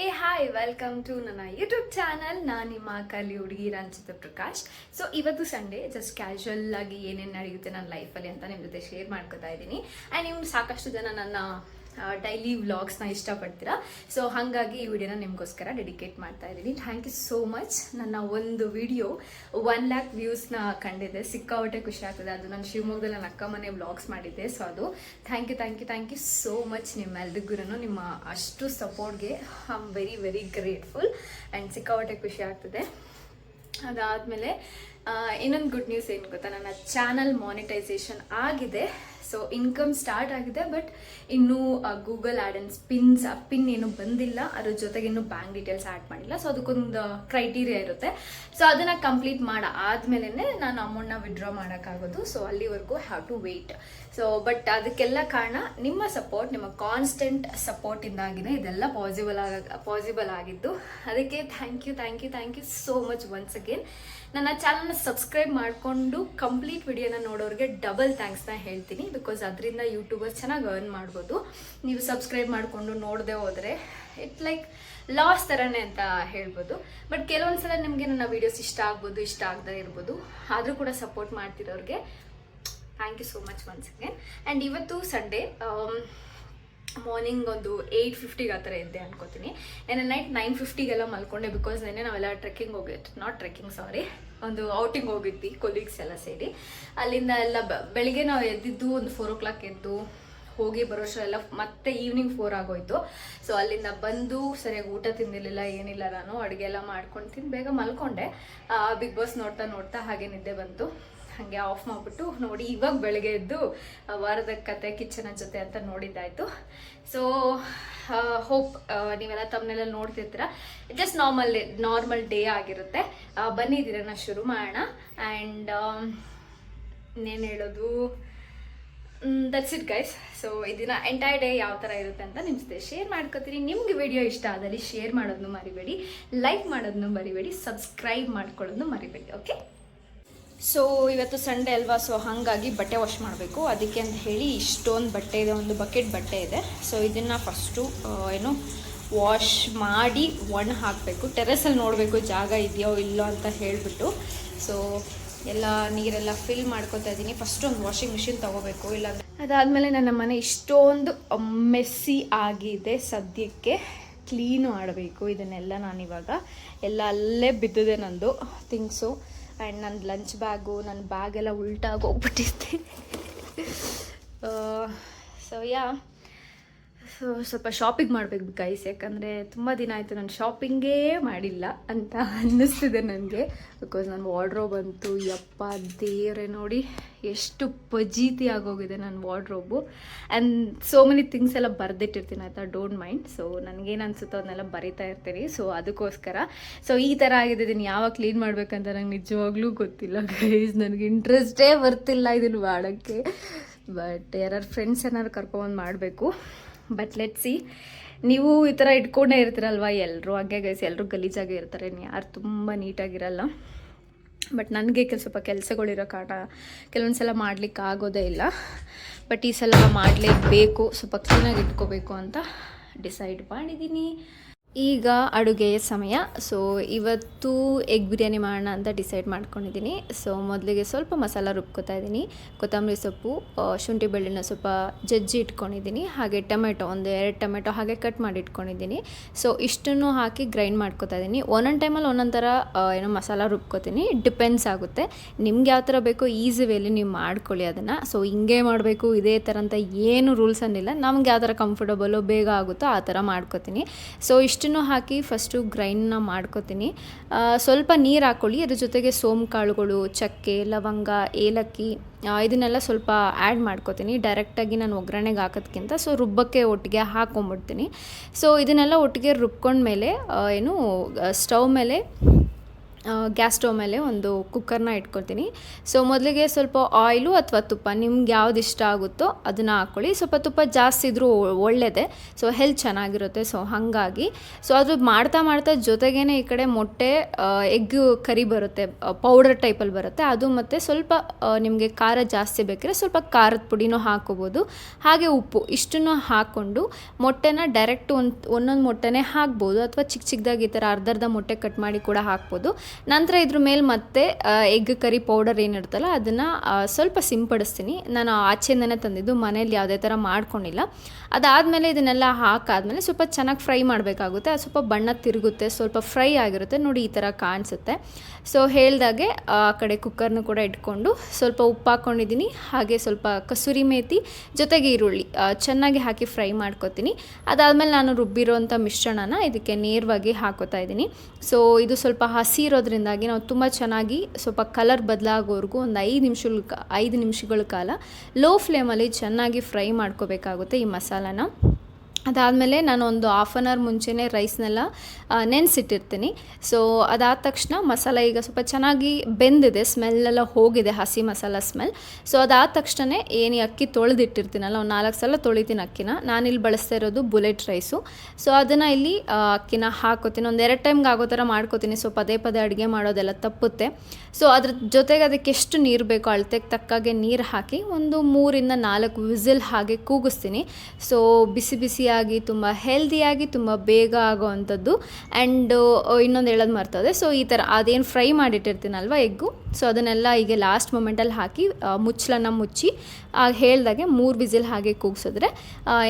ಏ hi welcome to ನನ್ನ YouTube channel ನಾನು ನಿಮ್ಮ ಕಲಿ ಹುಡುಗಿ ರಂಜಿತ ಪ್ರಕಾಶ್. ಸೊ ಇವತ್ತು ಸಂಡೇ ಜಸ್ಟ್ ಕ್ಯಾಶುವಲ್ ಆಗಿ ಏನೇನು ನಡೆಯುತ್ತೆ ನನ್ನ ಲೈಫಲ್ಲಿ ಅಂತ ನಿಮ್ಮ ಜೊತೆ ಶೇರ್ ಮಾಡ್ಕೊತಾ ಇದ್ದೀನಿ. ಆ್ಯಂಡ್ ನೀವು ಸಾಕಷ್ಟು ಜನ ನನ್ನ ಡೈಲಿ ವ್ಲಾಗ್ಸ್ನ ಇಷ್ಟಪಡ್ತೀರಾ? ಸೊ ಹಾಗಾಗಿ ಈ ವಿಡಿಯೋನ ನಿಮಗೋಸ್ಕರ ಡೆಡಿಕೇಟ್ ಮಾಡ್ತಾ ಇದ್ದೀನಿ. ಥ್ಯಾಂಕ್ ಯು ಸೋ ಮಚ್ ನನ್ನ ಒಂದು ವಿಡಿಯೋ ಒನ್ ಲ್ಯಾಕ್ ವ್ಯೂಸ್ನ ಕಂಡಿದೆ. ಸಿಕ್ಕಾಪಟ್ಟೆ ಖುಷಿ ಆಗ್ತದೆ. ಅದು ನಾನು ಶಿವಮೊಗ್ಗದಲ್ಲಿ ನನ್ನ ಅಕ್ಕ ಮನೆ ವ್ಲಾಗ್ಸ್ ಮಾಡಿದ್ದೆ. ಸೊ ಅದು thank you thank you thank you so much ನಿಮ್ಮೆಲ್ರಿಗೂ ನಿಮ್ಮ ಅಷ್ಟು ಸಪೋರ್ಟ್ಗೆ I am very very grateful and ಸಿಕ್ಕಾಪಟ್ಟೆ ಖುಷಿ ಆಗ್ತದೆ. ಅದಾದಮೇಲೆ ಇನ್ನೊಂದು ಗುಡ್ ನ್ಯೂಸ್ ಏನು ಗೊತ್ತಾ? ನನ್ನ ಚಾನಲ್ ಮಾನಿಟೈಸೇಷನ್ ಆಗಿದೆ. ಸೊ ಇನ್ಕಮ್ ಸ್ಟಾರ್ಟ್ ಆಗಿದೆ ಬಟ್ ಇನ್ನೂ ಗೂಗಲ್ ಆ್ಯಡನ್ಸ್ ಪಿನ್ಸ್ ಆ ಪಿನ್ ಏನು ಬಂದಿಲ್ಲ. ಅದ್ರ ಜೊತೆಗೆ ಇನ್ನೂ ಬ್ಯಾಂಕ್ ಡೀಟೇಲ್ಸ್ ಆ್ಯಡ್ ಮಾಡಿಲ್ಲ. ಸೊ ಅದಕ್ಕೊಂದು ಕ್ರೈಟೀರಿಯಾ ಇರುತ್ತೆ. ಸೊ ಅದನ್ನು ಕಂಪ್ಲೀಟ್ ಮಾಡ ಆದಮೇಲೆ ನಾನು ಅಮೌಂಟ್ನ ವಿಡ್ರಾ ಮಾಡೋಕ್ಕಾಗೋದು. ಸೊ ಅಲ್ಲಿವರೆಗೂ have to wait so but ಅದಕ್ಕೆಲ್ಲ ಕಾರಣ, ನಿಮ್ಮ ಸಪೋರ್ಟ್ ನಿಮ್ಮ ಕಾನ್ಸ್ಟೆಂಟ್ ಸಪೋರ್ಟಿಂದಾಗಿನೇ ಇದೆಲ್ಲ ಪಾಸಿಬಲ್ ಆಗ ಪಾಸಿಬಲ್ ಆಗಿದ್ದು. ಅದಕ್ಕೆ thank you thank you thank you so much once again ನನ್ನ ಚಾನಲ್ನ ಸಬ್ಸ್ಕ್ರೈಬ್ ಮಾಡಿಕೊಂಡು ಕಂಪ್ಲೀಟ್ ವಿಡಿಯೋನ ನೋಡೋರಿಗೆ ಡಬಲ್ ಥ್ಯಾಂಕ್ಸ್ನ ಹೇಳ್ತೀನಿ. ಬಿಕಾಸ್ ಅದರಿಂದ ಯೂಟ್ಯೂಬರ್ ಚೆನ್ನಾಗಿ ಅರ್ನ್ ಮಾಡ್ಬೋದು. ನೀವು ಸಬ್ಸ್ಕ್ರೈಬ್ ಮಾಡಿಕೊಂಡು ನೋಡದೆ ಹೋದರೆ ಇಟ್ ಲೈಕ್ ಲಾಸ್ ಥರನೇ ಅಂತ ಹೇಳ್ಬೋದು. ಬಟ್ ಕೆಲವೊಂದು ಸಲ ನಿಮಗೆ ನನ್ನ ವೀಡಿಯೋಸ್ ಇಷ್ಟ ಆಗ್ಬೋದು, ಇಷ್ಟ ಆಗದೆ ಇರ್ಬೋದು. ಆದರೂ ಕೂಡ support ಮಾಡ್ತಿರೋರಿಗೆ thank you so much once again and ಇವತ್ತು ಸಂಡೇ ಮಾರ್ನಿಂಗ್ ಒಂದು ಏಯ್ಟ್ ಫಿಫ್ಟಿಗೆ ಆ ಥರ ಇದ್ದೆ ಅನ್ಕೋತೀನಿ. ನೆನ್ನೆ ನೈಟ್ ನೈನ್ ಫಿಫ್ಟಿಗೆಲ್ಲ ಮಲ್ಕೊಂಡೆ ಬಿಕಾಸ್ ನೆನ್ನೆ ನಾವೆಲ್ಲ ಟ್ರೆಕ್ಕಿಂಗ್ ಹೋಗಿತ್ತು ನಾಟ್ ಟ್ರೆಕ್ಕಿಂಗ್ ಸಾರಿ ಒಂದು ಔಟಿಂಗ್ ಹೋಗಿದ್ವಿ ಕೊಲೀಗ್ಸ್ ಎಲ್ಲ ಸೇರಿ. ಅಲ್ಲಿಂದ ಎಲ್ಲ ಬೆಳಿಗ್ಗೆ ನಾವು ಎದ್ದಿದ್ದು ಒಂದು ಫೋರ್ ಓ ಕ್ಲಾಕ್ ಎದ್ದು ಹೋಗಿ ಬರೋಷ್ಟರೆಲ್ಲ ಮತ್ತೆ ಈವ್ನಿಂಗ್ ಫೋರ್ ಆಗೋಯ್ತು. ಸೊ ಅಲ್ಲಿಂದ ಬಂದು ಸರಿಯಾಗಿ ಊಟ ತಿಂದಿರಲಿಲ್ಲ, ಏನಿಲ್ಲ ನಾನು. ಅಡುಗೆ ಎಲ್ಲ ಮಾಡ್ಕೊಂಡು ತಿಂದು ಬೇಗ ಮಲ್ಕೊಂಡೆ. ಬಿಗ್ ಬಾಸ್ ನೋಡ್ತಾ ನೋಡ್ತಾ ಹಾಗೆ ನಿದ್ದೆ ಬಂತು. ಹಾಗೆ ಆಫ್ ಮಾಡಿಬಿಟ್ಟು ನೋಡಿ ಇವಾಗ ಬೆಳಗ್ಗೆ ಎದ್ದು ವಾರದ ಕತೆ ಕಿಚನ ಜೊತೆ ಅಂತ ನೋಡಿದ್ದಾಯ್ತು. ಸೊ ಹೋಪ್ ನೀವೆಲ್ಲ ತಮ್ಮನೆಲ್ಲ ನೋಡ್ತಿರ್ತೀರ. ಜಸ್ಟ್ ನಾರ್ಮಲ್ ನಾರ್ಮಲ್ ಡೇ ಆಗಿರುತ್ತೆ. ಬನ್ನಿದ್ದೀರ ಶುರು ಮಾಡೋಣ. ಆ್ಯಂಡ್ ಇನ್ನೇನು ಹೇಳೋದು? ದಟ್ಸ್ ಇಟ್ ಗೈಸ್ ಸೊ ಇದನ್ನ ಎಂಟೈರ್ ಡೇ ಯಾವ ಥರ ಇರುತ್ತೆ ಅಂತ ನಿಮ್ಮ ಜೊತೆ ಶೇರ್ ಮಾಡ್ಕೊತೀನಿ. ನಿಮ್ಗೆ ವಿಡಿಯೋ ಇಷ್ಟ ಆದಲ್ಲಿ ಶೇರ್ ಮಾಡೋದನ್ನು ಮರಿಬೇಡಿ. ಲೈಕ್ ಮಾಡೋದನ್ನು ಮರಿಬೇಡಿ. ಸಬ್ಸ್ಕ್ರೈಬ್ ಮಾಡ್ಕೊಳ್ಳೋದನ್ನು ಮರಿಬೇಡಿ ಓಕೆ ಸೊ ಇವತ್ತು ಸಂಡೇ ಅಲ್ವಾ? ಸೊ ಹಾಗಾಗಿ ಬಟ್ಟೆ ವಾಶ್ ಮಾಡಬೇಕು. ಅದಕ್ಕೆ ಅಂತ ಹೇಳಿ ಇಷ್ಟೊಂದು ಬಟ್ಟೆ ಇದೆ. ಒಂದು ಬಕೆಟ್ ಬಟ್ಟೆ ಇದೆ. ಸೊ ಇದನ್ನು ಫಸ್ಟು ಏನು ವಾಶ್ ಮಾಡಿ ಒಣ ಹಾಕಬೇಕು. ಟೆರೆಸಲ್ಲಿ ನೋಡಬೇಕು ಜಾಗ ಇದೆಯೋ ಇಲ್ಲೋ ಅಂತ ಹೇಳಿಬಿಟ್ಟು. ಸೊ ಎಲ್ಲ ನೀರೆಲ್ಲ ಫಿಲ್ ಮಾಡ್ಕೊತಾ ಇದ್ದೀನಿ. ಫಸ್ಟ್ ಒಂದು ವಾಷಿಂಗ್ ಮಿಷಿನ್ ತೊಗೋಬೇಕು. ಇಲ್ಲ ಅದಾದಮೇಲೆ ನನ್ನ ಮನೆ ಇಷ್ಟೊಂದು ಮೆಸ್ಸಿ ಆಗಿದೆ ಸದ್ಯಕ್ಕೆ. ಕ್ಲೀನು ಮಾಡಬೇಕು. ಇದನ್ನೆಲ್ಲ ನಾನಿವಾಗ ಎಲ್ಲ ಅಲ್ಲೇ ಬಿದ್ದಿದೆ ನಂದು. ಥಿಂಗ್ಸು ಆ್ಯಂಡ್ ನನ್ನ ಲಂಚ್ ಬ್ಯಾಗು ನನ್ನ ಬ್ಯಾಗೆಲ್ಲ ಉಲ್ಟಾಗಿ ಹೋಗ್ಬಿಟ್ಟಿದ್ದೆ ಸೊ ಯಾ ಸೊ ಸ್ವಲ್ಪ ಶಾಪಿಂಗ್ ಮಾಡಬೇಕು ಗೈಸ್ ಯಾಕಂದರೆ ತುಂಬ ದಿನ ಆಯಿತು ನಾನು ಶಾಪಿಂಗೇ ಮಾಡಿಲ್ಲ ಅಂತ ಅನ್ನಿಸ್ತಿದೆ ನನಗೆ. ಬಿಕಾಸ್ ನನ್ನ ವಾರ್ಡ್ರೋಬ್ ಅಂತೂ ಯಪ್ಪ ದೇವ್ರೆ ನೋಡಿ ಎಷ್ಟು ಪಜೀತಿ ಆಗೋಗಿದೆ ನನ್ನ wardrobe and so many things ಎಲ್ಲ ಬರೆದಿಟ್ಟಿರ್ತೀನಿ, ಆಯಿತಾ? ಡೋಂಟ್ ಮೈಂಡ್ ಸೊ ನನಗೇನು ಅನಿಸುತ್ತೋ ಅದನ್ನೆಲ್ಲ ಬರಿತಾ ಇರ್ತೀನಿ. ಸೊ ಅದಕ್ಕೋಸ್ಕರ ಸೊ ಈ ಥರ ಆಗಿದೆ ಇದನ್ನು ಯಾವಾಗ ಕ್ಲೀನ್ ಮಾಡಬೇಕಂತ ನಂಗೆ ನಿಜವಾಗ್ಲೂ ಗೊತ್ತಿಲ್ಲ ಗೈಸ್ ನನಗೆ ಇಂಟ್ರೆಸ್ಟೇ ಬರ್ತಿಲ್ಲ ಇದನ್ನು ಮಾಡೋಕ್ಕೆ. ಬಟ್ ಯಾರು ಫ್ರೆಂಡ್ಸ್ ಏನಾದ್ರು ಕರ್ಕೊಂಬಂದು ಮಾಡಬೇಕು. ಬಟ್ ಲೆಟ್ ಸಿ ನೀವು ಈ ಥರ ಇಟ್ಕೊಂಡೇ ಇರ್ತೀರಲ್ವ ಎಲ್ಲರೂ ಹಾಗೆ ಗೈಸ್ ಎಲ್ಲರೂ ಗಲೀಜಾಗೆ ಇರ್ತಾರೆ. ಯಾರು ತುಂಬ ನೀಟಾಗಿರಲ್ಲ. ಬಟ್ ನನಗೆ ಕೆಲ ಸ್ವಲ್ಪ ಕೆಲಸಗಳಿರೋ ಕಾರಣ ಕೆಲವೊಂದು ಸಲ ಮಾಡ್ಲಿಕ್ಕೆ ಆಗೋದೇ ಇಲ್ಲ. ಬಟ್ ಈ ಸಲ ಮಾಡಲೇಬೇಕು. ಸ್ವಲ್ಪ ಕ್ಲೀನಾಗಿ ಇಟ್ಕೋಬೇಕು ಅಂತ ಡಿಸೈಡ್ ಮಾಡಿದ್ದೀನಿ ಈಗ ಅಡುಗೆಯ ಸಮಯ. ಸೊ ಇವತ್ತು ಎಗ್ ಬಿರಿಯಾನಿ ಮಾಡೋಣ ಅಂತ ಡಿಸೈಡ್ ಮಾಡ್ಕೊಂಡಿದ್ದೀನಿ. ಸೊ ಮೊದಲಿಗೆ ಸ್ವಲ್ಪ ಮಸಾಲ ರುಬ್ಕೊತಾ ಇದ್ದೀನಿ. ಕೊತ್ತಂಬರಿ ಸೊಪ್ಪು ಶುಂಠಿ ಬೆಳ್ಳುಳ್ಳಿನ ಸ್ವಲ್ಪ ಜಜ್ಜಿ ಇಟ್ಕೊಂಡಿದ್ದೀನಿ. ಹಾಗೆ ಟೊಮೆಟೊ, ಒಂದು ಎರಡು ಟೊಮೆಟೊ ಹಾಗೆ ಕಟ್ ಮಾಡಿ ಇಟ್ಕೊಂಡಿದ್ದೀನಿ. ಸೊ ಇಷ್ಟನ್ನು ಹಾಕಿ ಗ್ರೈಂಡ್ ಮಾಡ್ಕೊತಾ ಇದ್ದೀನಿ. ಒಂದೊಂದು ಟೈಮಲ್ಲಿ ಒಂದೊಂದು ಥರ ಏನೋ ಮಸಾಲ ರುಬ್ಕೋತೀನಿ. ಡಿಪೆಂಡ್ಸ್ ಆಗುತ್ತೆ. ನಿಮ್ಗೆ ಯಾವ ಥರ ಬೇಕೋ ಈಸಿ ವೇಲಿ ನೀವು ಮಾಡ್ಕೊಳ್ಳಿ ಅದನ್ನು. ಸೊ ಹಿಂಗೆ ಮಾಡಬೇಕು, ಇದೇ ಥರ ಅಂತ ಏನು ರೂಲ್ಸ್ ಅನ್ನಿಲ್ಲ. ನಮ್ಗೆ ಯಾವ ಥರ ಕಂಫರ್ಟಬಲು ಬೇಗ ಆಗುತ್ತೋ ಆ ಥರ ಮಾಡ್ಕೊತೀನಿ. ಸೊ ಇಷ್ಟನ್ನು ಹಾಕಿ ಫಸ್ಟು ಗ್ರೈಂಡ್ನ ಮಾಡ್ಕೋತೀನಿ. ಸ್ವಲ್ಪ ನೀರು ಹಾಕ್ಕೊಳ್ಳಿ ಅದ್ರ ಜೊತೆಗೆ ಸೋಮ್ ಕಾಳುಗಳು, ಚಕ್ಕೆ, ಲವಂಗ, ಏಲಕ್ಕಿ ಇದನ್ನೆಲ್ಲ ಸ್ವಲ್ಪ ಆ್ಯಡ್ ಮಾಡ್ಕೋತೀನಿ. ಡೈರೆಕ್ಟಾಗಿ ನಾನು ಒಗ್ಗರಣೆಗೆ ಹಾಕೋದ್ಕಿಂತ ಸೊ ರುಬ್ಬಕ್ಕೆ ಒಟ್ಟಿಗೆ ಹಾಕ್ಕೊಂಬಿಡ್ತೀನಿ ಸೊ ಇದನ್ನೆಲ್ಲ ಒಟ್ಟಿಗೆ ರುಬ್ಕೊಂಡ್ಮೇಲೆ ಏನು ಸ್ಟವ್ ಮೇಲೆ ಗ್ಯಾಸ್ ಸ್ಟವ್ ಮೇಲೆ ಒಂದು ಕುಕ್ಕರ್ನ ಇಟ್ಕೊಳ್ತೀನಿ. ಸೊ, ಮೊದಲಿಗೆ ಸ್ವಲ್ಪ ಆಯಿಲು ಅಥವಾ ತುಪ್ಪ ನಿಮ್ಗೆ ಯಾವ್ದು ಇಷ್ಟ ಆಗುತ್ತೋ ಅದನ್ನು ಹಾಕ್ಕೊಳ್ಳಿ. ಸ್ವಲ್ಪ ತುಪ್ಪ ಜಾಸ್ತಿ ಇದ್ರೂ ಒಳ್ಳೆಯದೇ ಸೊ, ಹೆಲ್ತ್ ಚೆನ್ನಾಗಿರುತ್ತೆ. ಸೊ, ಹಾಗಾಗಿ. ಸೊ, ಅದು ಮಾಡ್ತಾ ಮಾಡ್ತಾ ಜೊತೆಗೇ ಈ ಕಡೆ ಮೊಟ್ಟೆ ಎಗ್ ಕರಿ ಬರುತ್ತೆ. ಪೌಡರ್ ಟೈಪಲ್ಲಿ ಬರುತ್ತೆ. ಅದು ಮತ್ತು ಸ್ವಲ್ಪ ನಿಮಗೆ ಖಾರ ಜಾಸ್ತಿ ಬೇಕಿದ್ರೆ ಸ್ವಲ್ಪ ಖಾರದ ಪುಡಿನೂ ಹಾಕೋಬೋದು ಹಾಗೆ ಉಪ್ಪು ಇಷ್ಟನ್ನು ಹಾಕ್ಕೊಂಡು ಮೊಟ್ಟೆನ ಡೈರೆಕ್ಟ್ ಒಂದು, ಒಂದೊಂದು ಮೊಟ್ಟೆನೇ ಹಾಕ್ಬೋದು. ಅಥವಾ ಚಿಕ್ಕ ಚಿಕ್ಕದಾಗಿ ಈ ಥರ ಅರ್ಧ ಅರ್ಧ ಮೊಟ್ಟೆ ಕಟ್ ಮಾಡಿ ಕೂಡ ಹಾಕ್ಬೋದು. ನಂತರ ಇದ್ರ ಮೇಲೆ ಮತ್ತೆ ಎಗ್ ಕರಿ ಪೌಡರ್ ಏನಿರುತ್ತಲ್ಲ ಅದನ್ನು ಸ್ವಲ್ಪ ಸಿಂಪಡಿಸ್ತೀನಿ. ನಾನು ಆಚೆಯಿಂದನೇ ತಂದಿದ್ದು, ಮನೇಲಿ ಯಾವುದೇ ಥರ ಮಾಡ್ಕೊಂಡಿಲ್ಲ. ಅದಾದಮೇಲೆ ಇದನ್ನೆಲ್ಲ ಹಾಕಾದ್ಮೇಲೆ ಸ್ವಲ್ಪ ಚೆನ್ನಾಗಿ ಫ್ರೈ ಮಾಡಬೇಕಾಗುತ್ತೆ. ಅದು ಸ್ವಲ್ಪ ಬಣ್ಣ ತಿರುಗುತ್ತೆ, ಸ್ವಲ್ಪ ಫ್ರೈ ಆಗಿರುತ್ತೆ. ನೋಡಿ, ಈ ಥರ ಕಾಣಿಸುತ್ತೆ. ಸೊ ಹೇಳ್ದಾಗೆ, ಆ ಕಡೆ ಕುಕ್ಕರ್ನು ಕೂಡ ಇಟ್ಕೊಂಡು ಸ್ವಲ್ಪ ಉಪ್ಪು ಹಾಕ್ಕೊಂಡಿದ್ದೀನಿ ಹಾಗೆ ಸ್ವಲ್ಪ ಕಸೂರಿ ಮೇಥಿ ಜೊತೆಗೆ ಈರುಳ್ಳಿ ಚೆನ್ನಾಗಿ ಹಾಕಿ ಫ್ರೈ ಮಾಡ್ಕೊತೀನಿ. ಅದಾದಮೇಲೆ ನಾನು ರುಬ್ಬಿರೋಂಥ ಮಿಶ್ರಣನ ಇದಕ್ಕೆ ನೇರವಾಗಿ ಹಾಕೋತಾ ಇದ್ದೀನಿ. ಸೊ ಇದು ಸ್ವಲ್ಪ ಹಸಿ ಇರೋದ್ರಿಂದಾಗಿ ನಾವು ತುಂಬ ಚೆನ್ನಾಗಿ ಸ್ವಲ್ಪ ಕಲರ್ ಬದಲಾಗೋವರೆಗೂ ಒಂದು ಐದು ನಿಮಿಷಗಳ ಐದು ನಿಮಿಷಗಳ ಕಾಲ ಲೋ ಫ್ಲೇಮಲ್ಲಿ ಚೆನ್ನಾಗಿ ಫ್ರೈ ಮಾಡ್ಕೋಬೇಕಾಗುತ್ತೆ ಈ ಮಸಾಲಾನ. ಅದಾದಮೇಲೆ ನಾನು ಒಂದು ಹಾಫ್ ಆನ್ ಅವರ್ ಮುಂಚೆನೇ ರೈಸ್ನೆಲ್ಲ ನೆನೆಸಿಟ್ಟಿರ್ತೀನಿ. ಸೊ ಅದಾದ ತಕ್ಷಣ ಮಸಾಲ ಈಗ ಸ್ವಲ್ಪ ಚೆನ್ನಾಗಿ ಬೆಂದಿದೆ ಸ್ಮೆಲ್ಲೆಲ್ಲ ಹೋಗಿದೆ, ಹಸಿ ಮಸಾಲ ಸ್ಮೆಲ್ ಸೊ ಅದಾದ ತಕ್ಷಣ ಏನು ಅಕ್ಕಿ ತೊಳೆದಿಟ್ಟಿರ್ತೀನಲ್ಲ, ಒಂದು ನಾಲ್ಕು ಸಲ ತೊಳಿತೀನಿ ಅಕ್ಕಿನ. ನಾನಿಲ್ಲಿ ಬಳಸ್ತಾ ಇರೋದು ಬುಲೆಟ್ ರೈಸು ಸೊ ಅದನ್ನು ಇಲ್ಲಿ ಅಕ್ಕಿನ ಹಾಕೋತೀನಿ. ಒಂದು ಎರಡು ಟೈಮ್ಗೆ ಆಗೋ ಥರ ಮಾಡ್ಕೋತೀನಿ. ಸೊ ಪದೇ ಪದೇ ಅಡುಗೆ ಮಾಡೋದೆಲ್ಲ ತಪ್ಪುತ್ತೆ. ಸೊ ಅದ್ರ ಜೊತೆಗೆ ಅದಕ್ಕೆ ಎಷ್ಟು ನೀರು ಬೇಕೋ ಅಳತೆಗೆ ತಕ್ಕಾಗೆ ನೀರು ಹಾಕಿ ಒಂದು ಮೂರಿಂದ ನಾಲ್ಕು ವಿಸಿಲ್ ಹಾಗೆ ಕೂಗಿಸ್ತೀನಿ. ಸೊ ಬಿಸಿ ಬಿಸಿಯಾಗಿ ತುಂಬ ಹೆಲ್ದಿಯಾಗಿ ತುಂಬ ಬೇಗ ಆಗೋವಂಥದ್ದು. ಆ್ಯಂಡ್ ಇನ್ನೊಂದು ಹೇಳೋದು ಮರ್ತದೆ. ಸೊ ಈ ಥರ, ಅದೇನು ಫ್ರೈ ಮಾಡಿಟ್ಟಿರ್ತೀನಲ್ವ, ಎಗ್ಗು? ಸೊ ಅದನ್ನೆಲ್ಲ ಈಗ ಲಾಸ್ಟ್ ಮೊಮೆಂಟಲ್ಲಿ ಹಾಕಿ ಮುಚ್ಚಲನ್ನ ಮುಚ್ಚಿ ಹೇಳ್ದಾಗೆ ಮೂರು ವಿಸಿಲ್ ಹಾಗೆ ಕೂಗಿಸಿದ್ರೆ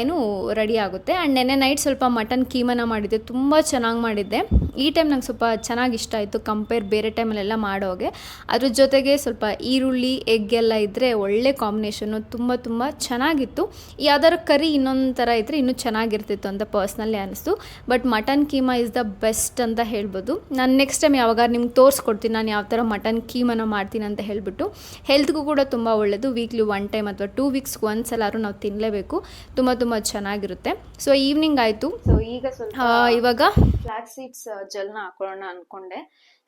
ಏನು ರೆಡಿ ಆಗುತ್ತೆ. ಆ್ಯಂಡ್ ನೆನ್ನೆ ನೈಟ್ ಸ್ವಲ್ಪ ಮಟನ್ ಕೀಮನ ಮಾಡಿದ್ದೆ, ತುಂಬ ಚೆನ್ನಾಗಿ ಮಾಡಿದ್ದೆ. ಈ ಟೈಮ್ ನಂಗೆ ಸ್ವಲ್ಪ ಚೆನ್ನಾಗಿ ಇಷ್ಟ ಆಯಿತು ಕಂಪೇರ್ ಬೇರೆ ಟೈಮಲ್ಲೆಲ್ಲ ಮಾಡೋಗೆ. ಅದ್ರ ಜೊತೆಗೆ ಸ್ವಲ್ಪ ಈರುಳ್ಳಿ ಎಗ್ ಎಲ್ಲ ಇದ್ದರೆ ಒಳ್ಳೆ ಕಾಂಬಿನೇಷನ್ನು ತುಂಬ ತುಂಬ ಚೆನ್ನಾಗಿತ್ತು. ಯಾವ್ದಾದ್ರು ಕರಿ ಇನ್ನೊಂದು ಥರ ಇದ್ದರೆ ಇನ್ನೂ ಚೆನ್ನಾಗಿರ್ತಿತ್ತು ಅಂತ ಪರ್ಸ್ನಲಿ ಅನಿಸ್ತು. But mutton keema is the best ಅಂತ ಹೇಳ್ಬೋದು. ನಾನು ನೆಕ್ಸ್ಟ್ ಟೈಮ್ ಯಾವಾಗ ನಿಮ್ಗೆ ತೋರಿಸ್ಕೊಡ್ತೀನಿ, ನಾನು ಯಾವ ಥರ ಮಟನ್ ಕೀಮನ ಮಾಡ್ತೀನಿ ಅಂತ ಹೇಳ್ಬಿಟ್ಟು ಹೆಲ್ತ್ಗೂ ಕೂಡ ತುಂಬ ಒಳ್ಳೆಯದು ವೀಕ್ಲಿ ಒನ್ ಟೈಮ್ ಅಥವಾ ಟೂ ವೀಕ್ಸ್ಗೆ ಆದರೂ ನಾವು ತಿನ್ನಲೇಬೇಕು ತುಂಬ ತುಂಬ ಚೆನ್ನಾಗಿರುತ್ತೆ. ಸೊ ಈವ್ನಿಂಗ್ ಆಯಿತು. ಸೊ ಈಗ ಸ್ವಲ್ಪ ಇವಾಗ? ಫ್ಲಾಕ್ ಸೀಡ್ಸ್ ಜೆಲ್ನ ಹಾಕೊಳ್ಳೋಣ ಅಂದ್ಕೊಂಡೆ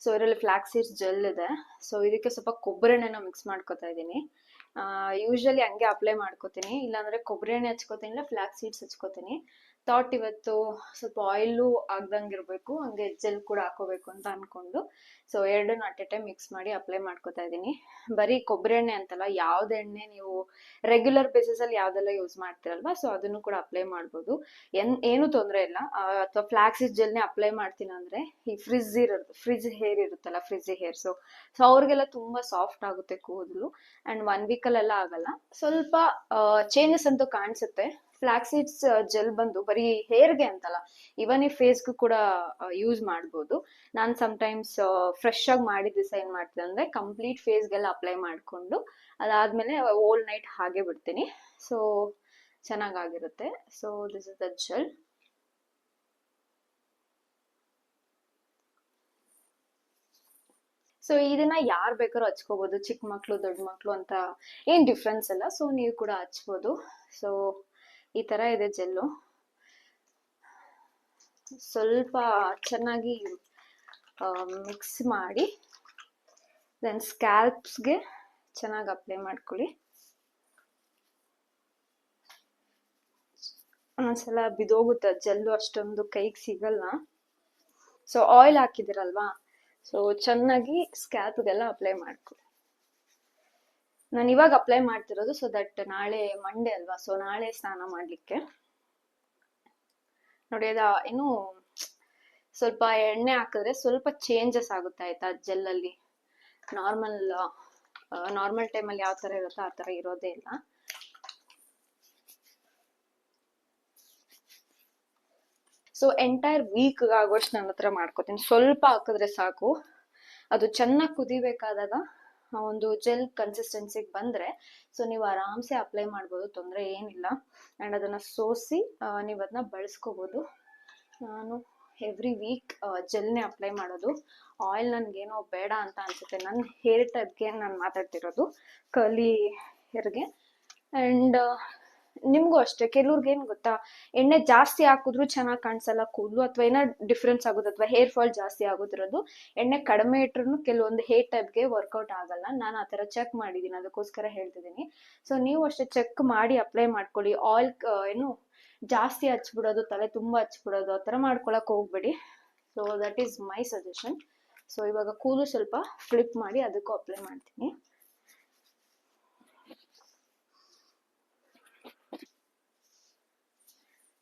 ಸೊ ಇದರಲ್ಲಿ ಫ್ಲಾಕ್ ಸೀಡ್ಸ್ ಜೆಲ್ ಇದೆ. ಸೊ ಇದಕ್ಕೆ ಸ್ವಲ್ಪ ಕೊಬ್ಬರಿ ಎಣ್ಣೆನ ಮಿಕ್ಸ್ ಮಾಡ್ಕೊತಾ ಇದ್ದೀನಿ. ಯೂಶಲಿ ಹಂಗೆ ಅಪ್ಲೈ ಮಾಡ್ಕೋತೀನಿ. ಇಲ್ಲಾಂದ್ರೆ ಕೊಬ್ಬರಿ ಎಣ್ಣೆ ಹಚ್ಕೋತೀನಿ ಇಲ್ಲ ಫ್ಲಾಕ್ ಸೀಡ್ಸ್ ಹಚ್ಕೋತೀನಿ. ಥಾಟ್ ಇವತ್ತು ಸ್ವಲ್ಪ ಆಯಿಲು ಆಗ್ದಂಗೆ ಇರಬೇಕು, ಹಂಗೆ ಜೆಲ್ ಕೂಡ ಹಾಕೋಬೇಕು ಅಂತ ಅನ್ಕೊಂಡು. ಸೊ ಎರಡನ್ನ ಅಟ್ ಎ ಟೈಮ್ ಮಿಕ್ಸ್ ಮಾಡಿ ಅಪ್ಲೈ ಮಾಡ್ಕೊತಾ ಇದ್ದೀನಿ. ಬರೀ ಕೊಬ್ಬರಿ ಎಣ್ಣೆ ಅಂತಲ್ಲ, ಯಾವ್ದು ಎಣ್ಣೆ ನೀವು ರೆಗ್ಯುಲರ್ ಬೇಸಿಸಲ್ಲಿ ಯಾವ್ದೆಲ್ಲ ಯೂಸ್ ಮಾಡ್ತೀರಲ್ವಾ ಸೊ ಅದನ್ನು ಕೂಡ ಅಪ್ಲೈ ಮಾಡ್ಬೋದು. ಎನ್, ಏನು ತೊಂದರೆ ಇಲ್ಲ. ಅಥವಾ ಫ್ಲಾಕ್ಸಿಸ್ ಜೆಲ್ನೇ ಅಪ್ಲೈ ಮಾಡ್ತೀನಿ ಅಂದ್ರೆ, ಈ ಫ್ರಿಜ್ ಇರೋದು ಫ್ರಿಜ್ ಹೇರ್ ಇರುತ್ತಲ್ಲ ಫ್ರಿಜ್ ಹೇರ್ ಸೊ ಸೊ ಅವ್ರಿಗೆಲ್ಲ ತುಂಬಾ ಸಾಫ್ಟ್ ಆಗುತ್ತೆ ಕೂದಲು. ಅಂಡ್ ಒನ್ ವೀಕಲ್ಲೆಲ್ಲ ಆಗಲ್ಲ. ಸ್ವಲ್ಪ ಚೇಂಜಸ್ ಅಂತೂ ಕಾಣಿಸುತ್ತೆ. ಫ್ಲಾಕ್ಸೀಡ್ಸ್ ಜೆಲ್ ಬಂದು ಬರೀ ಹೇರ್ಗೆ ಅಂತಲ್ಲ ಇವನ್ ಈ ಫೇಸ್ಗೂ ಕೂಡ ಯೂಸ್ ಮಾಡ್ಬೋದು. ನಾನು ಸಮಟೈಮ್ಸ್ ಫ್ರೆಶ್ ಆಗಿ ಮಾಡಿದ ದಿವಸ ಏನ್ ಮಾಡ್ತೀನಿ ಅಂದ್ರೆ ಕಂಪ್ಲೀಟ್ ಫೇಸ್ಗೆಲ್ಲ ಅಪ್ಲೈ ಮಾಡ್ಕೊಂಡು, ಅದಾದ್ಮೇಲೆ ಓಲ್ ನೈಟ್ ಹಾಗೆ ಬಿಡ್ತೀನಿ. So ಚೆನ್ನಾಗಾಗಿರುತ್ತೆ. So this is the gel so ಇದನ್ನ ಯಾರು ಬೇಕಾದ್ರೂ ಹಚ್ಕೋಬಹುದು ಚಿಕ್ಕ ಮಕ್ಳು, ದೊಡ್ಡ ಮಕ್ಳು ಅಂತ ಏನ್ ಡಿಫ್ರೆನ್ಸ್ ಅಲ್ಲ ಸೊ ನೀವು ಕೂಡ ಹಚ್ಬೋದು. ಸೊ ಈ ತರ ಇದೆ ಜೆಲ್ಲು. ಸ್ವಲ್ಪ ಚೆನ್ನಾಗಿ ಮಿಕ್ಸ್ ಮಾಡಿ ದೆನ್ ಸ್ಕ್ಯಾಲ್ಪ್ಸ್ಗೆ ಚೆನ್ನಾಗಿ ಅಪ್ಲೈ ಮಾಡ್ಕೊಳ್ಳಿ. ಒಂದೊಂದ್ಸಲ ಬಿದೋಗುತ್ತೆ ಜೆಲ್ಲು ಅಷ್ಟೊಂದು ಕೈಗೆ ಸಿಗಲ್ಲ. ಸೊ ಆಯಿಲ್ ಹಾಕಿದಿರಲ್ವಾ ಸೊ ಚೆನ್ನಾಗಿ ಸ್ಕ್ಯಾಲ್ಪ್ಗೆಲ್ಲ ಅಪ್ಲೈ ಮಾಡ್ಕೊಳ್ಳಿ ನಾನು ಇವಾಗ ಅಪ್ಲೈ ಮಾಡ್ತಿರೋದು ಸೊ ದಟ್ ನಾಳೆ ಮಂಡೇ ಅಲ್ವಾ? ಸೊ ನಾಳೆ ಸ್ನಾನ ಮಾಡ್ಲಿಕ್ಕೆ. ನೋಡಿ, ಅದ ಏನು ಸ್ವಲ್ಪ ಎಣ್ಣೆ ಹಾಕಿದ್ರೆ ಸ್ವಲ್ಪ ಚೇಂಜಸ್ ಆಗುತ್ತೆ ಆಯ್ತಾ ಜೆಲ್ಲಲ್ಲಿ ನಾರ್ಮಲ್ ನಾರ್ಮಲ್ ಟೈಮಲ್ಲಿ ಯಾವ ತರ ಇರುತ್ತೋ ಆ ತರ ಇರೋದೇ ಇಲ್ಲ. ಸೊ ಎಂಟೈರ್ ವೀಕ್ ಆಗೋಷ್ಟು ನನ್ನ ಹತ್ರ ಮಾಡ್ಕೋತೀನಿ. ಸ್ವಲ್ಪ ಹಾಕಿದ್ರೆ ಸಾಕು. ಅದು ಚೆನ್ನಾಗಿ ಕುದಿಬೇಕಾದಾಗ ಒಂದು ಜೆಲ್ ಕನ್ಸಿಸ್ಟೆನ್ಸಿಗೆ ಬಂದ್ರೆ ಸೊ ನೀವು ಆರಾಮ್ಸೆ ಅಪ್ಲೈ ಮಾಡ್ಬೋದು, ತೊಂದರೆ ಏನಿಲ್ಲ. ಆ್ಯಂಡ್ ಅದನ್ನು ಸೋಸಿ ನೀವು ಅದನ್ನ ಬಳಸ್ಕೋಬೋದು. ನಾನು ಎವ್ರಿ ವೀಕ್ ಜೆಲ್ನೇ ಅಪ್ಲೈ ಮಾಡೋದು. ಆಯಿಲ್ ನನಗೇನೋ ಬೇಡ ಅಂತ ಅನಿಸುತ್ತೆ. ನನ್ನ ಹೇರ್ ಟೈಪ್ಗೆ ನಾನು ಮಾತಾಡ್ತಿರೋದು. ಕಲಿ ಹೇರ್ಗೆ ಆ್ಯಂಡ್ ನಿಮ್ಗೂ ಅಷ್ಟೇ, ಕೆಲವ್ರಿಗೆ ಏನ್ ಗೊತ್ತಾ? ಎಣ್ಣೆ ಜಾಸ್ತಿ ಹಾಕಿದ್ರು ಚೆನ್ನಾಗಿ ಕಾಣಿಸಲ್ಲ, ಕೂದಲು ಅಥವಾ ಏನೋ ಡಿಫ್ರೆನ್ಸ್ ಆಗೋದು ಅಥವಾ ಹೇರ್ ಫಾಲ್ ಜಾಸ್ತಿ ಆಗೋದಿರೋದು ಎಣ್ಣೆ ಕಡಿಮೆ ಇಟ್ರು ಕೆಲವೊಂದು ಹೇರ್ ಟೈಪ್ಗೆ ವರ್ಕೌಟ್ ಆಗಲ್ಲ. ನಾನು ಆ ಥರ ಚೆಕ್ ಮಾಡಿದ್ದೀನಿ ಅದಕ್ಕೋಸ್ಕರ ಹೇಳ್ತಿದ್ದೀನಿ ಸೊ ನೀವು ಅಷ್ಟೇ ಚೆಕ್ ಮಾಡಿ ಅಪ್ಲೈ ಮಾಡ್ಕೊಳ್ಳಿ. ಆಯಿಲ್ ಏನು ಜಾಸ್ತಿ ಹಚ್ಬಿಡೋದು, ತಲೆ ತುಂಬ ಹಚ್ಬಿಡೋದು, ಆ ಥರ ಮಾಡ್ಕೊಳಕ್ಕೆ ಹೋಗ್ಬೇಡಿ. So that is my suggestion so ಇವಾಗ ಕೂದಲು ಸ್ವಲ್ಪ ಫ್ಲಿಪ್ ಮಾಡಿ ಅದಕ್ಕೂ ಅಪ್ಲೈ ಮಾಡ್ತೀನಿ.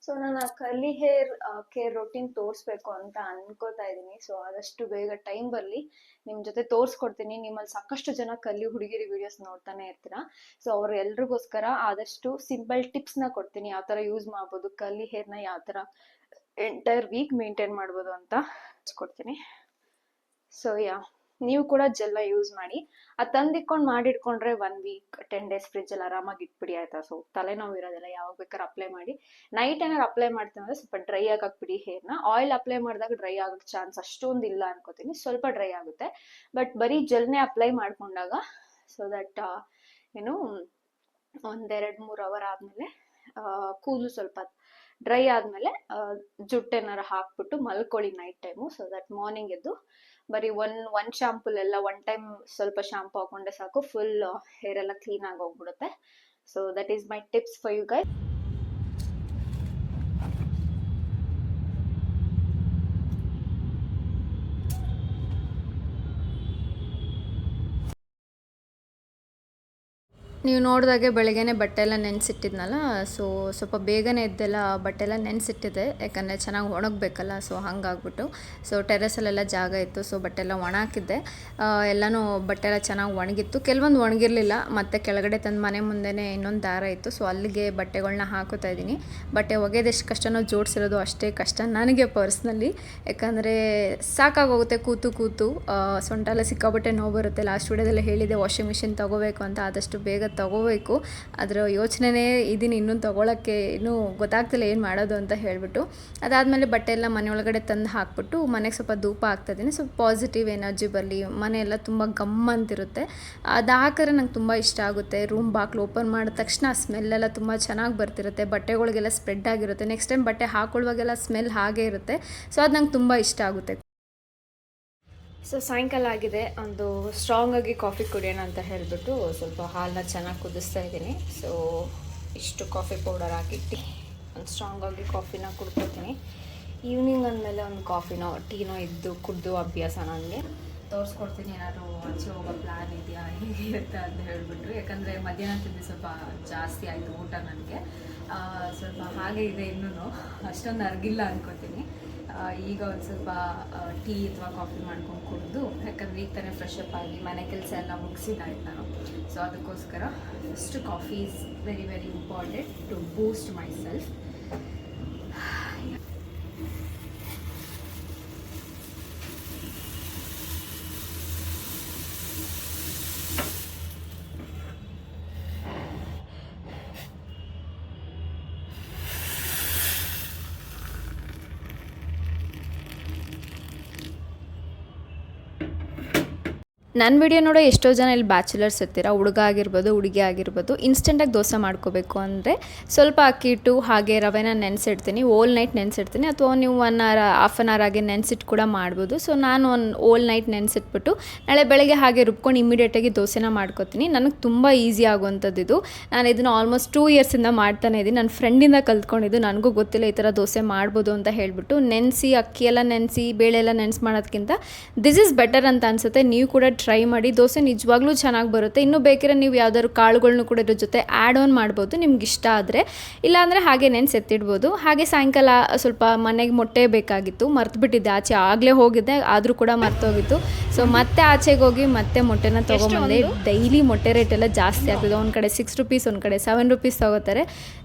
ಸೊ ನಾನು ಆ ಕರ್ಲಿ ಹೇರ್ ಕೇರ್ ರೊಟೀನ್ ತೋರಿಸ್ಬೇಕು ಅಂತ ಅನ್ಕೋತಾ ಇದ್ದೀನಿ. ಸೊ ಆದಷ್ಟು ಬೇಗ ಟೈಮ್ ಬರಲಿ. ನಿಮ್ಮ ಜೊತೆ ತೋರಿಸ್ಕೊಡ್ತೀನಿ. ನಿಮ್ಮಲ್ಲಿ ಸಾಕಷ್ಟು ಜನ ಕಲ್ಲಿ ಹುಡುಗಿರಿ ವಿಡಿಯೋಸ್ ನೋಡ್ತಾನೆ ಇರ್ತೀರಾ? ಸೊ ಅವ್ರ ಎಲ್ರಿಗೋಸ್ಕರ ಆದಷ್ಟು ಸಿಂಪಲ್ ಟಿಪ್ಸ್ನ ಕೊಡ್ತೀನಿ. ಯಾವ ಥರ ಯೂಸ್ ಮಾಡ್ಬೋದು ಕಲ್ಲಿ ಹೇರ್ನ ಯಾವ ಥರ ಎಂಟೈರ್ ವೀಕ್ ಮೇಂಟೈನ್ ಮಾಡ್ಬೋದು ಅಂತ ಕೊಡ್ತೀನಿ ಸೊ ಯಾ ನೀವು ಕೂಡ ಜೆಲ್ಲ ಯೂಸ್ ಮಾಡಿ ಅದು ತಂದಿಟ್ಕೊಂಡು ಮಾಡಿಟ್ಕೊಂಡ್ರೆ ಒನ್ ವೀಕ್ ಟೆನ್ ಡೇಸ್ ಫ್ರಿಜ್ಜಲ್ಲಿ ಆರಾಮಾಗಿ ಇಟ್ಬಿಡಿ ಆಯ್ತಾ? ಸೊ ತಲೆನೋವು ಇರೋದಿಲ್ಲ ಯಾವಾಗ ಬೇಕಾದ್ರೆ ಅಪ್ಲೈ ಮಾಡಿ. ನೈಟ್ ಏನಾದ್ರು ಅಪ್ಲೈ ಮಾಡ್ತೀನಿ ಅಂದ್ರೆ ಸ್ವಲ್ಪ ಡ್ರೈ ಹಾಕ್ಬಿಡಿ ಹೇರ್ನ. ಆಯಿಲ್ ಅಪ್ಲೈ ಮಾಡಿದಾಗ ಡ್ರೈ ಆಗೋಕ್ಕೆ ಚಾನ್ಸ್ ಅಷ್ಟೊಂದು ಇಲ್ಲ ಅನ್ಕೋತೀನಿ. ಸ್ವಲ್ಪ ಡ್ರೈ ಆಗುತ್ತೆ. ಬಟ್ ಬರೀ ಜೆಲ್ನೇ ಅಪ್ಲೈ ಮಾಡ್ಕೊಂಡಾಗ ಸೊ ದಟ್ ಏನು, ಒಂದೆರಡು ಮೂರು ಅವರ್ ಆದಮೇಲೆ ಕೂದಲು ಸ್ವಲ್ಪ ಡ್ರೈ ಆದಮೇಲೆ ಜುಟ್ಟೇನಾರು ಹಾಕ್ಬಿಟ್ಟು ಮಲ್ಕೊಳ್ಳಿ night time so that morning ಎದ್ದು ಬರೀ ಒನ್ ಒನ್ ಶಾಂಪೂಲೆಲ್ಲ ಒನ್ ಟೈಮ್ ಸ್ವಲ್ಪ ಶಾಂಪು ಹಾಕೊಂಡ್ರೆ ಸಾಕು ಫುಲ್ ಹೇರ್ ಎಲ್ಲ ಕ್ಲೀನ್ ಆಗಿ ಹೋಗ್ಬಿಡುತ್ತೆ. So that is my tips for you guy ನೀವು ನೋಡಿದಾಗೆ ಬೆಳಗ್ಗೆ ಬಟ್ಟೆ ಎಲ್ಲ ನೆನೆಸಿಟ್ಟಿದ್ನಲ್ಲ ಸೊ ಸ್ವಲ್ಪ ಬೇಗನೆ ಇದ್ದೆಲ್ಲ ಬಟ್ಟೆ ಎಲ್ಲ ನೆನೆಸಿಟ್ಟಿದೆ ಯಾಕಂದರೆ ಚೆನ್ನಾಗಿ ಒಣಗಬೇಕಲ್ಲ ಸೊ ಹಂಗಾಗ್ಬಿಟ್ಟು. ಸೊ ಟೆರೆಸಲ್ಲೆಲ್ಲ ಜಾಗ ಇತ್ತು ಸೊ ಬಟ್ಟೆ ಎಲ್ಲ ಒಣ ಹಾಕಿದ್ದೆ ಎಲ್ಲನೂ ಬಟ್ಟೆ ಎಲ್ಲ ಚೆನ್ನಾಗಿ ಒಣಗಿತ್ತು. ಕೆಲವೊಂದು ಒಣಗಿರಲಿಲ್ಲ, ಮತ್ತು ಕೆಳಗಡೆ ತಂದು ಮನೆ ಮುಂದೆನೇ ಇನ್ನೊಂದು ದಾರ ಇತ್ತು ಸೊ ಅಲ್ಲಿಗೆ ಬಟ್ಟೆಗಳನ್ನ ಹಾಕೋತಾ ಇದ್ದೀನಿ. ಬಟ್ಟೆ ಒಗೆದೆಷ್ಟು ಕಷ್ಟನೋ ಜೋಡಿಸಿರೋದು ಅಷ್ಟೇ ಕಷ್ಟ, ನನಗೆ ಪರ್ಸ್ನಲ್ಲಿ ಯಾಕಂದರೆ ಸಾಕಾಗೋಗುತ್ತೆ ಕೂತು ಕೂತು ಸೊಂಟೆಲ್ಲ ಸಿಕ್ಕಾಬಟ್ಟೆ ನೋವು ಬರುತ್ತೆ. ಲಾಸ್ಟ್ ವಿಡಿಯೋದಲ್ಲಿ ಹೇಳಿದೆ ವಾಷಿಂಗ್ ಮಿಷಿನ್ ತೊಗೋಬೇಕು ಅಂತ, ಆದಷ್ಟು ಬೇಗ ತೊಗೋಬೇಕು. ಅದರ ಯೋಚನೆನೇ ಇದೀನಿ ಇನ್ನೂ ತೊಗೊಳಕ್ಕೆ ಇನ್ನೂ ಗೊತ್ತಾಗ್ತಿಲ್ಲ ಏನು ಮಾಡೋದು ಅಂತ ಹೇಳಿಬಿಟ್ಟು. ಅದಾದಮೇಲೆ ಬಟ್ಟೆ ಎಲ್ಲ ಮನೆ ಒಳಗಡೆ ತಂದು ಹಾಕ್ಬಿಟ್ಟು ಮನೆಗೆ ಸ್ವಲ್ಪ ಧೂಪ ಹಾಕ್ತಾಯಿದ್ದೀನಿ. ಸ್ವಲ್ಪ ಪಾಸಿಟಿವ್ ಎನರ್ಜಿ ಬರಲಿ. ಮನೆ ಎಲ್ಲ ತುಂಬ ಗಮ್ ಅಂತಿರುತ್ತೆ. ಅದು ಹಾಕಿದ್ರೆ ನಂಗೆ ತುಂಬ ಇಷ್ಟ ಆಗುತ್ತೆ. ರೂಮ್ ಬಾಕ್ಲು ಓಪನ್ ಮಾಡಿದ ತಕ್ಷಣ ಸ್ಮೆಲ್ಲೆಲ್ಲ ತುಂಬ ಚೆನ್ನಾಗಿ ಬರ್ತಿರುತ್ತೆ. ಬಟ್ಟೆಗಳಿಗೆಲ್ಲ ಸ್ಪ್ರೆಡ್ ಆಗಿರುತ್ತೆ. ನೆಕ್ಸ್ಟ್ ಟೈಮ್ ಬಟ್ಟೆ ಹಾಕೊಳ್ಳುವಾಗೆಲ್ಲ ಸ್ಮೆಲ್ ಹಾಗೆ ಇರುತ್ತೆ. ಸೊ ಅದು ನಂಗೆ ತುಂಬ ಇಷ್ಟ ಆಗುತ್ತೆ. ಸೊ ಸಾಯಂಕಾಲ ಆಗಿದೆ. ಒಂದು ಸ್ಟ್ರಾಂಗ್ ಆಗಿ ಕಾಫಿ ಕುಡಿಯೋಣ ಅಂತ ಹೇಳಿಬಿಟ್ಟು ಸ್ವಲ್ಪ ಹಾಲನ್ನ ಚೆನ್ನಾಗಿ ಕುದಿಸ್ತಾ ಇದ್ದೀನಿ. ಸೊ ಇಷ್ಟು ಕಾಫಿ ಪೌಡರ್ ಹಾಕಿಟ್ಟು ಒಂದು ಸ್ಟ್ರಾಂಗ್ ಆಗಿ ಕಾಫಿನ ಕುಡ್ಕೊತೀನಿ. ಈವ್ನಿಂಗ್ ಅಂದಮೇಲೆ ಒಂದು ಕಾಫಿನೋ ಟೀನೋ ಇದ್ದು ಕುಡಿದು ಅಭ್ಯಾಸ ನನಗೆ ತೋರಿಸ್ಕೊಡ್ತೀನಿ ಏನಾದ್ರು ಆಚೆ ಹೋಗೋ ಪ್ಲ್ಯಾನ್ ಇದೆಯಾ ಹೇಗಿರುತ್ತೆ ಅಂತ ಹೇಳಿಬಿಟ್ಟು ಯಾಕಂದರೆ ಮಧ್ಯಾಹ್ನ ತಿಂದು ಸ್ವಲ್ಪ ಜಾಸ್ತಿ ಆಯಿತು ಊಟ ನನಗೆ ಸ್ವಲ್ಪ ಹಾಗೆ ಇದೆ ಇನ್ನೂ ಅಷ್ಟೊಂದು ಅರ್ಗಿಲ್ಲ ಅನ್ಕೋತೀನಿ. ಈಗ ಒಂದು ಸ್ವಲ್ಪ ಟೀ ಅಥವಾ ಕಾಫಿ ಮಾಡ್ಕೊಂಡು ಕುಡಿದು, ಯಾಕಂದರೆ ಈಗ ತಾನೇ ಫ್ರೆಶ್ ಅಪ್ ಆಗಿ ಮನೆ ಕೆಲಸ ಎಲ್ಲ ಮುಗಿಸಿದಾಯ್ತು ನಾನು. ಸೊ ಅದಕ್ಕೋಸ್ಕರ first coffee is very very important to boost my self ನನ್ನ ವಿಡಿಯೋ ನೋಡೋ ಎಷ್ಟೋ ಜನ ಇಲ್ಲಿ ಬ್ಯಾಚುಲರ್ಸ್ ಇರ್ತೀರ, ಹುಡುಗ ಆಗಿರ್ಬೋದು, ಹುಡುಗಿ ಆಗಿರ್ಬೋದು ಇನ್ಸ್ಟೆಂಟಾಗಿ ದೋಸೆ ಮಾಡ್ಕೋಬೇಕು ಅಂದರೆ ಸ್ವಲ್ಪ ಅಕ್ಕಿ ಇಟ್ಟು ಹಾಗೆ ರವೆನ ನೆನೆಸಿಡ್ತೀನಿ ಓಲ್ ನೈಟ್ ನೆನೆಸಿಡ್ತೀನಿ, ಅಥವಾ ನೀವು one hour half an hour ಆಗಿ ನೆನೆಸಿಟ್ಟು ಕೂಡ ಮಾಡ್ಬೋದು. ಸೊ ನಾನು ಒಂದು ಓಲ್ ನೈಟ್ ನೆನೆಸಿಟ್ಬಿಟ್ಟು ನಾಳೆ ಬೆಳಗ್ಗೆ ಹಾಗೆ ರುಬ್ಕೊಂಡು ಇಮಿಡಿಯೇಟಾಗಿ ದೋಸೆನ ಮಾಡ್ಕೋತೀನಿ. ನನಗೆ ತುಂಬ ಈಸಿ ಆಗುವಂಥದ್ದು ಇದು. ನಾನು ಇದನ್ನು ಆಲ್ಮೋಸ್ಟ್ ಟೂ ಇಯರ್ಸಿಂದ ಮಾಡ್ತಾನೆ ಇದ್ದೀನಿ ನನ್ನ ಫ್ರೆಂಡಿಂದ ಕಲ್ತ್ಕೊಂಡಿದ್ದು. ನನಗೂ ಗೊತ್ತಿಲ್ಲ ಈ ಥರ ದೋಸೆ ಮಾಡ್ಬೋದು ಅಂತ ಹೇಳಿಬಿಟ್ಟು ನೆನೆಸಿ, ಅಕ್ಕಿ ಎಲ್ಲ ನೆನೆಸಿ, ಬೇಳೆ ಎಲ್ಲ ನೆನೆಸಿ ಮಾಡೋದಕ್ಕಿಂತ ದಿಸ್ ಇಸ್ ಬೆಟರ್ ಅಂತ ಅನಿಸುತ್ತೆ. ನೀವು ಕೂಡ ಟ್ರೈ ಮಾಡಿ ದೋಸೆ ನಿಜವಾಗ್ಲೂ ಚೆನ್ನಾಗಿ ಬರುತ್ತೆ. ಇನ್ನೂ ಬೇಕಿದ್ರೆ ನೀವು ಯಾವ್ದಾದ್ರು ಕಾಳುಗಳನ್ನು ಕೂಡ ಇದ್ರ ಜೊತೆ ಆ್ಯಡ್ ಆನ್ ಮಾಡ್ಬೋದು ನಿಮ್ಗೆ ಇಷ್ಟ ಆದರೆ. ಇಲ್ಲಾಂದರೆ ಹಾಗೆ ನೆನ್ಸಿ ಎತ್ತಿಡ್ಬೋದು ಹಾಗೆ ಸಾಯಂಕಾಲ ಸ್ವಲ್ಪ ಮನೆಗೆ ಮೊಟ್ಟೆ ಬೇಕಾಗಿತ್ತು ಮರ್ತುಬಿಟ್ಟಿದ್ದೆ. ಆಚೆ ಆಗಲೇ ಹೋಗಿದ್ದೆ ಆದರೂ ಕೂಡ ಮರ್ತೋಗಿತ್ತು. ಸೊ ಮತ್ತೆ ಆಚೆಗೆ ಹೋಗಿ ಮತ್ತೆ ಮೊಟ್ಟೆನ ತೊಗೊಂಬಂದೆ. ಡೈಲಿ ಮೊಟ್ಟೆ ರೇಟ್ ಎಲ್ಲ ಜಾಸ್ತಿ ಆಗ್ತದೆ. ಒಂದು ಕಡೆ ಸಿಕ್ಸ್ ರುಪೀಸ್ ಒಂದು ಕಡೆ ಸೆವೆನ್ ರುಪೀಸ್ ತೊಗೋತಾರೆ.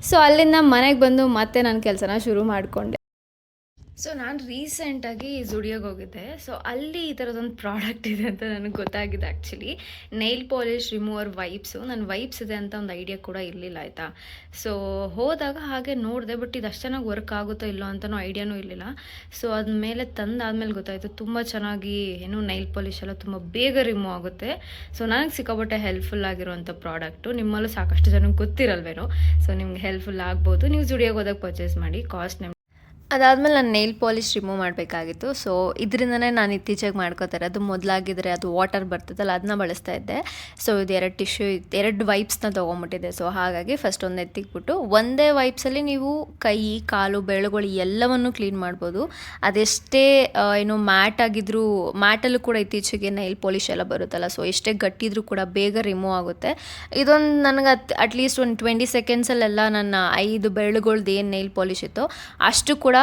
ಸೊ ಅಲ್ಲಿಂದ ಮನೆಗೆ ಬಂದು ಮತ್ತೆ ನನ್ನ ಕೆಲಸನ ಶುರು ಮಾಡಿಕೊಂಡೆ. ಸೊ ನಾನು ರೀಸೆಂಟಾಗಿ ಜುಡಿಯೋಗೆ ಹೋಗಿದ್ದೆ. ಸೊ ಅಲ್ಲಿ ಈ ಥರದೊಂದು ಪ್ರಾಡಕ್ಟ್ ಇದೆ ಅಂತ ನನಗೆ ಗೊತ್ತಾಗಿದೆ actually nail polish remover wipes ನನ್ನ ವೈಪ್ಸ್ ಇದೆ ಅಂತ ಒಂದು ಐಡಿಯಾ ಕೂಡ ಇರಲಿಲ್ಲ, ಆಯಿತಾ? ಸೊ ಹೋದಾಗ ಹಾಗೆ ನೋಡಿದೆ ಬಟ್ ಇದು ಅಷ್ಟು ಚೆನ್ನಾಗಿ ವರ್ಕ್ ಆಗುತ್ತೋ ಇಲ್ಲೋ ಅಂತಲೂ ಐಡಿಯಾನೂ ಇರಲಿಲ್ಲ. ಸೊ ಅದ್ಮೇಲೆ ತಂದಾದ್ಮೇಲೆ ಗೊತ್ತಾಯಿತು, ತುಂಬ ಚೆನ್ನಾಗಿ ಏನು ನೈಲ್ ಪಾಲಿಶ್ ಎಲ್ಲ ತುಂಬ ಬೇಗ ರಿಮೂವ್ ಆಗುತ್ತೆ. ಸೊ ನನಗೆ ಸಿಕ್ಕಾಪಟ್ಟೆ ಹೆಲ್ಪ್ಫುಲ್ ಆಗಿರುವಂಥ ಪ್ರಾಡಕ್ಟು ನಿಮ್ಮಲ್ಲೂ ಸಾಕಷ್ಟು ಜನಕ್ಕೆ ಗೊತ್ತಿರಲ್ವೇನೋ? ಸೊ ನಿಮ್ಗೆ ಹೆಲ್ಪ್ಫುಲ್ ಆಗ್ಬೋದು. ನೀವು ಜುಡಿಯೋಗೆ ಹೋದಾಗ ಪರ್ಚೇಸ್ ಮಾಡಿ ಕಾಸ್ಟ್ ನಿಮ್ಮ ಅದಾದಮೇಲೆ ನಾನು ನೈಲ್ ಪಾಲಿಶ್ ರಿಮೂವ್ ಮಾಡಬೇಕಾಗಿತ್ತು. ಸೊ ಇದರಿಂದನೇ ನಾನು ಇತ್ತೀಚೆಗೆ ಮಾಡ್ಕೋತಾರೆ ಅದು ಮೊದಲಾಗಿದ್ರೆ ಅದು ವಾಟರ್ ಬರ್ತದಲ್ಲ ಅದನ್ನ ಬಳಸ್ತಾ ಇದ್ದೆ. ಸೊ ಇದು ಎರಡು ಟಿಶ್ಯೂ ಎರಡು ವೈಪ್ಸ್ನ ತೊಗೊಂಬಿಟ್ಟಿದೆ ಸೊ ಹಾಗಾಗಿ ಫಸ್ಟ್ ಒಂದು ಎತ್ತಿಕ್ಬಿಟ್ಟು ಒಂದೇ ವೈಪ್ಸಲ್ಲಿ ನೀವು ಕೈ, ಕಾಲು, ಬೆರಳುಗಳು ಎಲ್ಲವನ್ನು ಕ್ಲೀನ್ ಮಾಡ್ಬೋದು. ಅದೆಷ್ಟೇ ಏನು ಮ್ಯಾಟ್ ಆಗಿದ್ರೂ ಮ್ಯಾಟಲ್ಲೂ ಕೂಡ ಇತ್ತೀಚೆಗೆ ನೈಲ್ ಪಾಲಿಷ್ ಎಲ್ಲ ಬರುತ್ತಲ್ಲ. ಸೊ ಎಷ್ಟೇ ಗಟ್ಟಿದ್ರೂ ಕೂಡ ಬೇಗ ರಿಮೂವ್ ಆಗುತ್ತೆ. ಇದೊಂದು ನನಗೆ ಅತ್ ಅಟ್ಲೀಸ್ಟ್ ಒಂದು ಟ್ವೆಂಟಿ ಸೆಕೆಂಡ್ಸಲ್ಲೆಲ್ಲ ನನ್ನ ಐದು ಬೆರಳುಗಳ್ದು ಏನು ನೈಲ್ ಪಾಲಿಶ್ ಇತ್ತು, ಅಷ್ಟು ಕೂಡ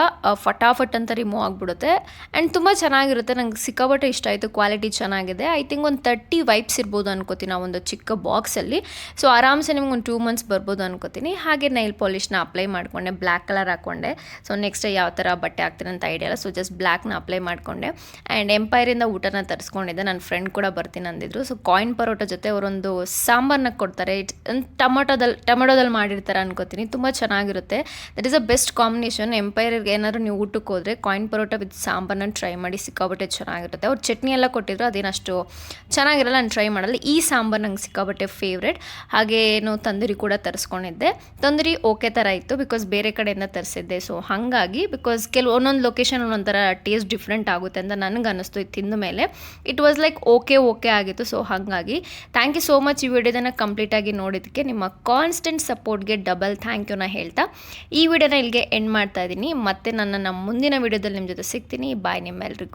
ಫಟಾಫಟ್ ಅಂತ ರಿಮೂವ್ ಆಗಿಬಿಡುತ್ತೆ. ಆ್ಯಂಡ್ ತುಂಬ ಚೆನ್ನಾಗಿರುತ್ತೆ. ನಂಗೆ ಸಿಕ್ಕಾಪಟ್ಟೆ ಇಷ್ಟ ಆಯಿತು. ಕ್ವಾಲಿಟಿ ಚೆನ್ನಾಗಿದೆ. ಐ ಥಿಂಕ್ ಒಂದು ತರ್ಟಿ ವೈಪ್ಸ್ ಇರ್ಬೋದು ಅನ್ಕೋತೀನಿ ಒಂದು ಚಿಕ್ಕ ಬಾಕ್ಸಲ್ಲಿ ಸೊ ಆರಾಮ್ಸೆ ನಿಮ್ಗೆ ಒಂದು ಟೂ ಮಂತ್ಸ್ ಬರ್ಬೋದು ಅನ್ಕೋತೀನಿ. ಹಾಗೆ ನೈಲ್ ಪಾಲಿಶ್ನ ಅಪ್ಲೈ ಮಾಡಿಕೊಂಡೆ. ಬ್ಲ್ಯಾಕ್ ಕಲರ್ ಹಾಕ್ಕೊಂಡೆ ಸೊ ನೆಕ್ಸ್ಟ್ ಯಾವ ಥರ ಬಟ್ಟೆ ಹಾಕ್ತೀನಿ ಅಂತ ಐಡಿಯಾ ಸೊ ಜಸ್ಟ್ ಬ್ಲ್ಯಾಕ್ನ ಅಪ್ಲೈ ಮಾಡಿಕೊಂಡೆ. ಆ್ಯಂಡ್ ಎಂಪೈರಿಂದ ಊಟನ ತರಿಸ್ಕೊಂಡಿದ್ದೆ. ನನ್ನ ಫ್ರೆಂಡ್ ಕೂಡ ಬರ್ತೀನಿ ಅಂದಿದ್ರು. ಸೊ ಕಾಯಿನ್ ಪರೋಟ ಜೊತೆ ಅವರೊಂದು ಸಾಂಬಾರನ್ನ ಕೊಡ್ತಾರೆ. ಇಟ್ ಟೊಮೊಟೊದಲ್ಲಿ ಟೊಮೊಟೊದಲ್ಲಿ ಮಾಡಿರ್ತಾರೆ ಅನ್ಕೋತೀನಿ. ತುಂಬ ಚೆನ್ನಾಗಿರುತ್ತೆ. That is a best combination ಎಂಪೈರ್ಗೆ ಏನಾದ್ರು ನೀವು ಊಟಕ್ಕೆ ಹೋದರೆ ಕಾಯಿನ್ ಪರೋಟ ವಿತ್ ಸಾಂಬಾರನ್ನ ಟ್ರೈ ಮಾಡಿ ಸಿಕ್ಕಾಬಟ್ಟೆ ಚೆನ್ನಾಗಿರುತ್ತೆ. ಅವ್ರು ಚಟ್ನಿ ಎಲ್ಲ ಕೊಟ್ಟಿದ್ರು ಅದೇನಷ್ಟು ಚೆನ್ನಾಗಿರಲ್ಲ, ನಾನು ಟ್ರೈ ಮಾಡಲ್ಲ. ಈ ಸಾಂಬಾರು ನಂಗೆ ಸಿಕ್ಕಾಬಟ್ಟೆ ಫೇವ್ರೆಟ್ ಹಾಗೆ ಏನು ತಂದೂರಿ ಕೂಡ ತರಿಸ್ಕೊಂಡಿದ್ದೆ. ತಂದೂರಿ ಓಕೆ ಥರ ಇತ್ತು ಬಿಕಾಸ್ ಬೇರೆ ಕಡೆಯಿಂದ ತರಿಸಿದ್ದೆ. ಸೊ ಹಾಗಾಗಿ ಬಿಕಾಸ್ ಕೆಲವು, ಒಂದೊಂದು ಲೊಕೇಶನ್ ಒಂದೊಂಥರ ಟೇಸ್ಟ್ ಡಿಫ್ರೆಂಟ್ ಆಗುತ್ತೆ ಅಂತ ನನಗೆ ಅನ್ನಿಸ್ತು ಇದು ತಿಂದ ಮೇಲೆ. It was like okay okay ಆಗಿತ್ತು. ಸೊ ಹಾಗಾಗಿ ಥ್ಯಾಂಕ್ ಯು ಸೋ ಮಚ್ ಈ ವಿಡಿಯೋದನ್ನು ಕಂಪ್ಲೀಟಾಗಿ ನೋಡಿದ್ದಕ್ಕೆ ನಿಮ್ಮ ಕಾನ್ಸ್ಟೆಂಟ್ ಸಪೋರ್ಟ್ಗೆ ಡಬಲ್ ಥ್ಯಾಂಕ್ ಯುನ ಹೇಳ್ತಾ. ಈ ವಿಡಿಯೋನ ಇಲ್ಲಿಗೆ ಎಂಡ್ ಮಾಡ್ತಾ ಇದ್ದೀನಿ. ಮತ್ತೆ ನನ್ನ ನಮ್ಮ ಮುಂದಿನ ವಿಡಿಯೋದಲ್ಲಿ ನಿಮ್ಮ ಜೊತೆ ಸಿಗ್ತೀನಿ. ಬಾಯ್ ನಿಮ್ಮೆಲ್ರಿಗೂ.